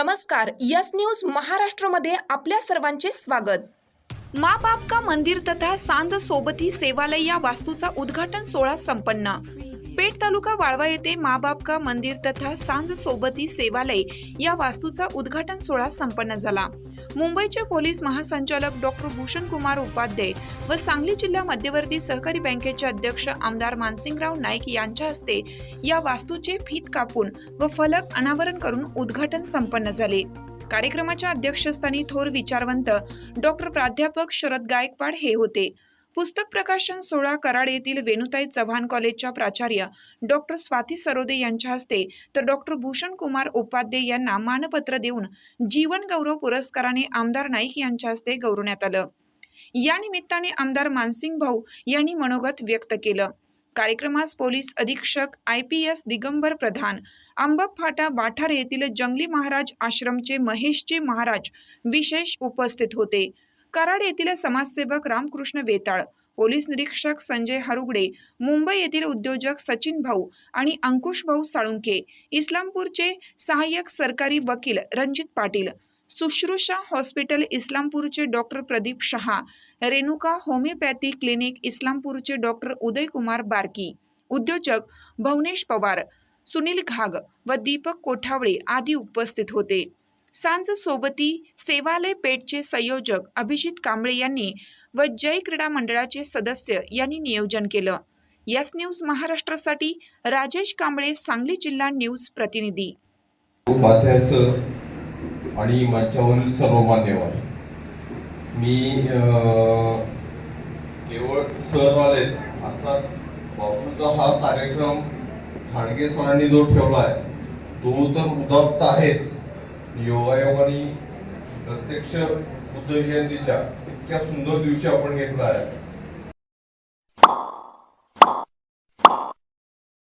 नमस्कार yes news महाराष्ट्रमध्ये आपल्या सर्वांचे स्वागत. माँ बाप का मंदिर तथा सांज सोबती सेवालय या वास्तूचा उद्घाटन सोहळा संपन्न. पेठ तालुका वाळवा येथे माँ बाप का मंदिर तथा सांज सोबती सेवालय या वास्तूचा उद्घाटन सोहळा संपन्न झाला. मुंबईचे पोलीस महासंचालक डॉक्टर भूषण कुमार उपाध्याय व सांगली जिल्हा मध्यवर्ती सहकारी बँकेचे अध्यक्ष आमदार मानसिंगराव नाईक यांच्या हस्ते या वास्तूचे फीत कापून व फलक अनावरण करून उद्घाटन संपन्न झाले. कार्यक्रमाच्या अध्यक्षस्थानी थोर विचारवंत डॉक्टर प्राध्यापक शरद गायकवाड हे होते. पुस्तक प्रकाशन सोहळा कराड येथील वेणुताई चव्हाण कॉलेजच्या प्राचार्य डॉक्टर स्वाती सरोदे यांच्या हस्ते तर डॉक्टर भूषण कुमार उपाध्ये यांना मानपत्र देऊन जीवन गौरव पुरस्काराने आमदार नाईक यांच्या हस्ते गौरवण्यात आलं. या निमित्ताने आमदार मानसिंग भाऊ यांनी मनोगत व्यक्त केलं. कार्यक्रमास पोलीस अधीक्षक I P S Digambar Pradhan Ambap फाटा वाठार येथील जंगली महाराज आश्रमचे महेशजी महाराज विशेष उपस्थित होते. कराड येथील समाजसेवक रामकृष्ण वेताळ पोलीस निरीक्षक संजय हरुगडे मुंबई येथील उद्योजक सचिन भाऊ आणि अंकुश भाऊ साळुंके इस्लामपूरचे सहाय्यक सरकारी वकील रणजित पाटील सुश्रुषा hospital इस्लामपूरचे doctor Pradeep Shaha Renuka homeopathy clinic इस्लामपूरचे doctor Udaykumar Barki उद्योजक भवनेश पवार सुनील घाग व दीपक कोठावळे आदी उपस्थित होते. सांज सोबती सेवालय पेठचे संयोजक अभिजित कांबळे यांनी व जय क्रीडा मंडळाचे सदस्य यांनी नियोजन केलं. यस न्यूज महाराष्ट्रासाठी राजेश कांबळे सांगली जिल्हा न्यूज प्रतिनिधी. आणि मंचावरील सर्व मान्यवर मी केवळ सर आले. आता बापूचा हा कार्यक्रम खाडगे सरांनी जो ठेवला आहे तो तर उदात्त आहेच. योगायोगाने प्रत्यक्ष बुद्ध जयंतीच्या इतक्या सुंदर दिवशी आपण घेतला आहे.